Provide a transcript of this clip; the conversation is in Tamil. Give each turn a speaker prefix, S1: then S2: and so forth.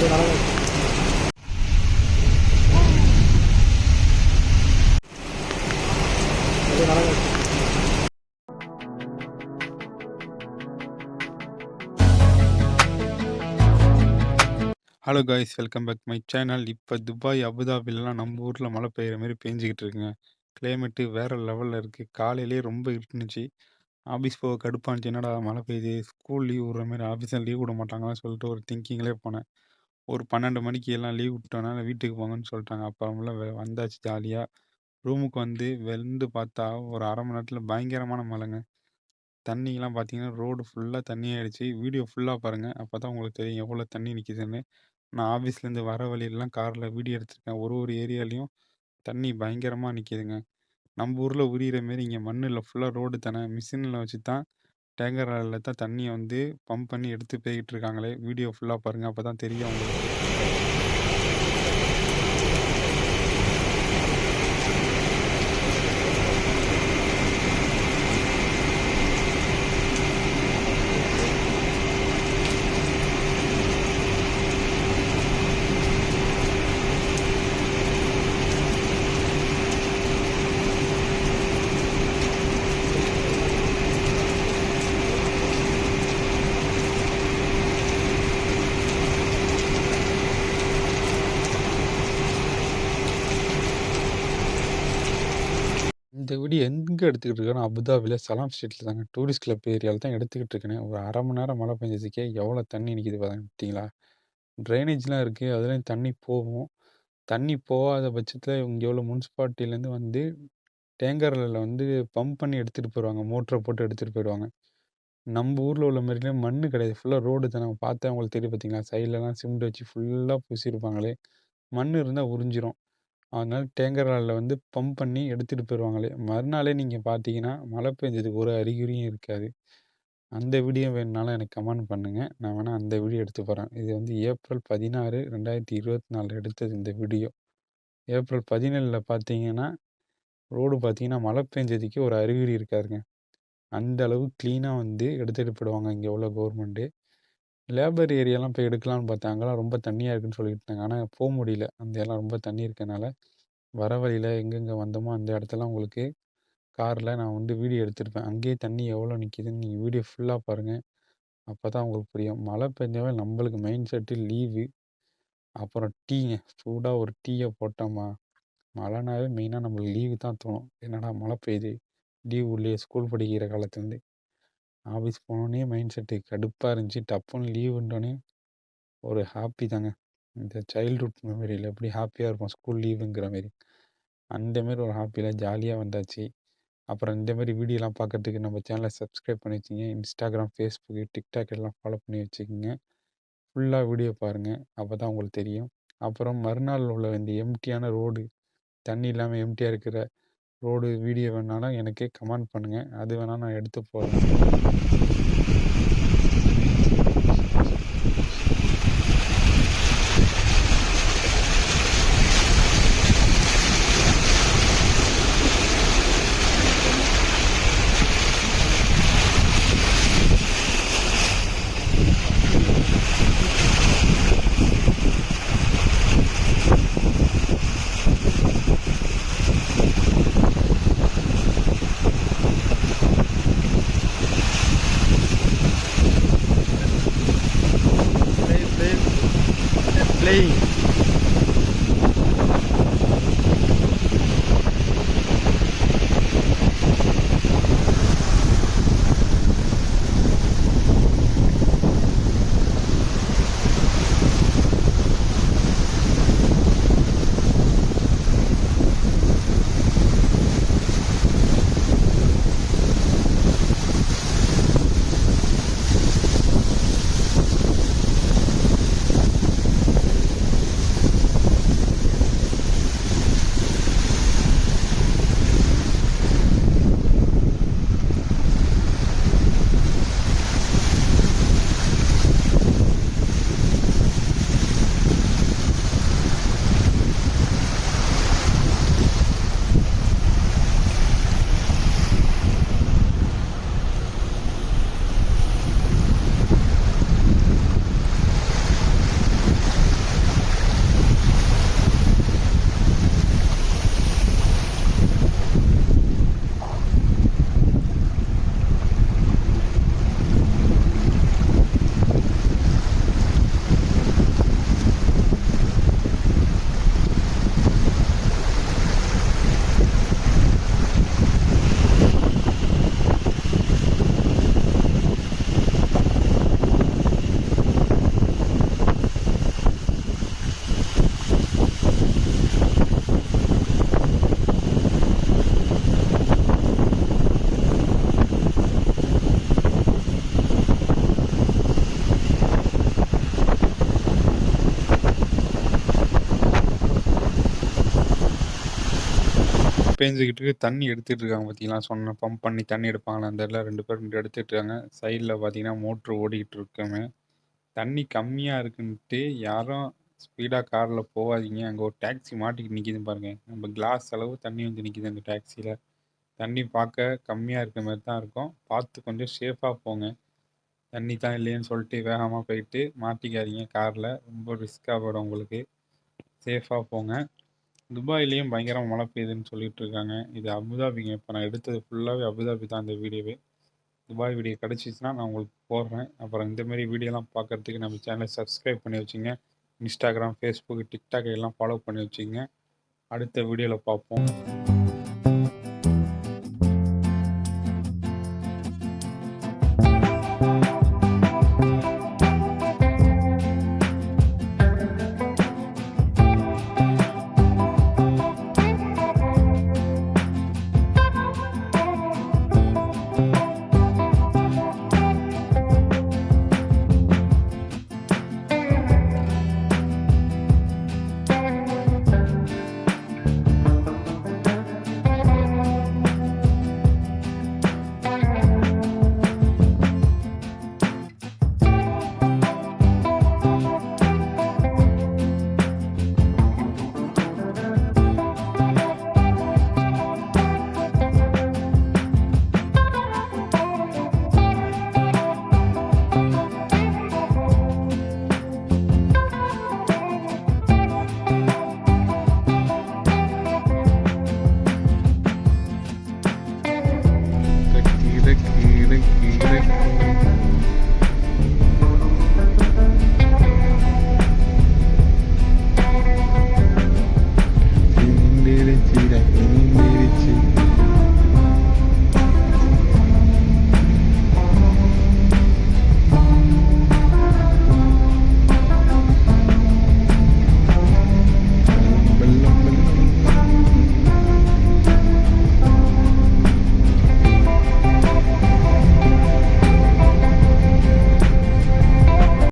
S1: Hello guys welcome back my channel. இப்போ துபாய், அபுதாபிலலாம் நம்ம ஊரில் மழை பெய்கிற மாதிரி பேஞ்சிக்கிட்டு இருக்குங்க. கிளைமேட்டு வேறு லெவலில் இருக்குது காலையிலேயே ரொம்ப இருந்துச்சு ஆஃபீஸ் போக கடுப்பானுச்சு இருந்துச்சு. என்னடா மழை பெய்யுது, ஸ்கூல் லீவ் விடுற மாதிரி ஆஃபீஸில் லீவ் விட மாட்டாங்களான்னு சொல்லிட்டு ஒரு திங்கிங்லேயே போனேன். ஒரு 12 மணிக்கு எல்லாம் லீவ் விட்டோன்னே வீட்டுக்கு போங்கன்னு சொல்லிட்டாங்க. அப்புறமெல்லாம் வெ வந்தாச்சு ஜாலியாக ரூமுக்கு வந்து வந்து பார்த்தா ஒரு அரை மணி நேரத்தில் பயங்கரமான மழைங்க. தண்ணிக்கெலாம் பார்த்தீங்கன்னா, ரோடு ஃபுல்லாக தண்ணி ஆயிடுச்சு. வீடியோ ஃபுல்லாக பாருங்கள் அப்போ தான் உங்களுக்கு தெரியும் எவ்வளோ தண்ணி நிற்கிதுன்னு நான் ஆஃபீஸ்லேருந்து வர வழியிலலாம் காரில் வீடியோ எடுத்திருக்கேன். ஒரு ஒரு ஏரியாலையும் தண்ணி பயங்கரமாக நிற்கிதுங்க நம்ம ஊரில் உரியிற மாரி இங்கே மண்ணு ஃபுல்லாக ரோடு தானே. மிஷினில் வச்சு தான் டேங்கர் தான் தண்ணியை வந்து பம்ப் பண்ணி எடுத்து போய்கிட்டு இருக்காங்களே. வீடியோ ஃபுல்லாக பாருங்கள் அப்போ தான் தெரியும் உங்களுக்கு. இந்த வீடியோ எங்கே எடுத்துக்கிட்டு இருக்கேன்னா, அபுதாபில சலாம் ஸ்ட்ரீட்டில் தாங்க. டூரிஸ்ட் கிளப் ஏரியாவில் தான் எடுத்துக்கிட்டு இருக்கேன் ஒரு அரை மணி நேரம் மழை பெஞ்சதுக்கே எவ்வளோ தண்ணி நிற்கிது பார்த்தீங்களா? ட்ரைனேஜ்லாம் இருக்குது அதுலேயும் தண்ணி போகும். தண்ணி போகாத பட்சத்தில் இங்கே எவ்வளோ முனிசிபாலிட்டிலேருந்து வந்து டேங்கர்ல வந்து பம்ப் பண்ணி எடுத்துகிட்டு போயிடுவாங்க மோட்டரை போட்டு எடுத்துகிட்டு போயிடுவாங்க. நம்ம ஊரில் உள்ள மாரிலாம் மண்ணு கிடையாது. ஃபுல்லாக ரோடு தானே. பார்த்தா உங்களுக்கு தெரியும் பார்த்தீங்களா? சைட்லலாம் சிமெண்ட் வச்சு ஃபுல்லாக பூசியிருப்பாங்களே. மண்ணு இருந்தால் உறிஞ்சிரும். அதனால் டேங்கர் லாரில வந்து பம்ப் பண்ணி எடுத்துகிட்டு போயிடுவாங்களே மறுநாளே நீங்கள் பார்த்தீங்கன்னா, மழை பெஞ்சதுக்கு ஒரு அறிகுறியும் இருக்காது. அந்த வீடியோ வேணுனாலும் எனக்கு கமெண்ட் பண்ணுங்க. நான் வேணால் அந்த வீடியோ எடுத்து போகிறேன் இது வந்து ஏப்ரல் 16, 2024 எடுத்தது இந்த வீடியோ. ஏப்ரல் 17ல பார்த்தீங்கன்னா, ரோடு பார்த்தீங்கன்னா, மழை பெஞ்சதுக்கே ஒரு அறிகுறி இருக்காதுங்க. அந்த அளவு க்ளீனாக வந்து எடுத்துகிட்டு போயிடுவாங்க இங்கே உள்ள கவர்மெண்ட்டு. லேபர் ஏரியாலாம் போய் எடுக்கலான்னு பார்த்தேன். அங்கெல்லாம் ரொம்ப தண்ணியாக இருக்குன்னு சொல்லிட்டு இருந்தாங்க. ஆனால் போக முடியல. அந்த இடம் ரொம்ப தண்ணி இருக்கனால, வர வழியில் எங்கெங்கே வந்தோமோ அந்த இடத்தெல்லாம் உங்களுக்கு காரில் நான் வந்து வீடியோ எடுத்திருப்பேன். அங்கேயே தண்ணி எவ்வளோ நிற்கிதுன்னு நீங்கள் வீடியோ ஃபுல்லாக பாருங்கள் அப்போ தான் உங்களுக்கு புரியும். மழை பெஞ்சாவே நம்மளுக்கு மைண்ட் செட்டு லீவு. அப்புறம் டீங்க. சூடாக ஒரு டீயை போட்டோமா, மழைனாவே மெயினாக நம்மளுக்கு லீவு தான் தோணும். என்னடா மழை பெய்யுது. லீவ் உள்ளே ஸ்கூல் படிக்கிற காலத்துலேருந்து. ஆஃபீஸ் போனோடனே மைண்ட் செட்டு கடுப்பாக இருந்துச்சு. டப்புன்னு லீவுன்னோனே ஒரு ஹாப்பி தாங்க. இந்த சைல்ட்ஹுட் மெமரியில் எப்படி ஹாப்பியாக இருப்போம் ஸ்கூல் லீவுங்கிற மாரி. அந்தமாரி ஒரு ஹாப்பியில் ஜாலியாக வந்தாச்சு. அப்புறம் இந்தமாரி வீடியோலாம் பார்க்கறதுக்கு நம்ம சேனலை சப்ஸ்கிரைப் பண்ணி வச்சுக்கங்க. இன்ஸ்டாகிராம் Facebook, டிக்டாக் எல்லாம் ஃபாலோ பண்ணி வச்சுக்கோங்க ஃபுல்லாக வீடியோ பாருங்கள் அப்போ தான் உங்களுக்கு தெரியும். அப்புறம் மறுநாள் உள்ள இந்த எம்டியான ரோடு, தண்ணி இல்லாமல் எம்டியாக இருக்கிற ரோடு வீடியோ வேணாலும் எனக்கே கமெண்ட் பண்ணுங்கள் அது வேணால் நான் எடுத்து போடுறேன். பேஞ்சுக்கிட்டு இருக்கு. தண்ணி எடுத்துட்டு இருக்காங்க பார்த்தீங்களா? சொன்ன பம்ப் பண்ணி தண்ணி எடுப்பாங்களா அந்த இடத்துல ரெண்டு பேர் ரெண்டு எடுத்துட்டு இருக்காங்க. சைடில் பார்த்தீங்கன்னா, மோட்ரு ஓடிக்கிட்டு இருக்கோமே தண்ணி கம்மியாக இருக்குன்ட்டு யாரும் ஸ்பீடாக காரில் போகாதீங்க அங்கே ஒரு டாக்ஸி மாட்டிக்கிட்டு நிற்கிது பாருங்க. நம்ம கிளாஸ் அளவு தண்ணி வந்து நிற்கிது அந்த டாக்ஸியில் தண்ணி பார்க்க கம்மியாக இருக்க மாதிரி தான் இருக்கும். பார்த்து கொஞ்சம் சேஃபாக போங்க. தண்ணி தான் இல்லையேன்னு சொல்லிட்டு வேகமாக போயிட்டு மாட்டிக்காதீங்க காரில் ரொம்ப ரிஸ்க்காக போயிடும் உங்களுக்கு. சேஃபாக போங்க. துபாயிலையும் பயங்கரமாக மழை பெய்யுதுன்னு சொல்லிட்டு இருக்காங்க. இது அபுதாபிங்க. இப்போ நான் எடுத்தது ஃபுல்லாகவே அபுதாபி தான் இந்த வீடியோவே. துபாய் வீடியோ கிடைச்சிச்சுன்னா நான் உங்களுக்கு போடுறேன். அப்புறம் இந்தமாரி வீடியோலாம் பார்க்கறதுக்கு நம்ம சேனலை சப்ஸ்கிரைப் பண்ணி வச்சுங்க. இன்ஸ்டாகிராம் ஃபேஸ்புக் டிக்டாக் எல்லாம் ஃபாலோ பண்ணி வச்சுங்க அடுத்த வீடியோவில் பார்ப்போம்.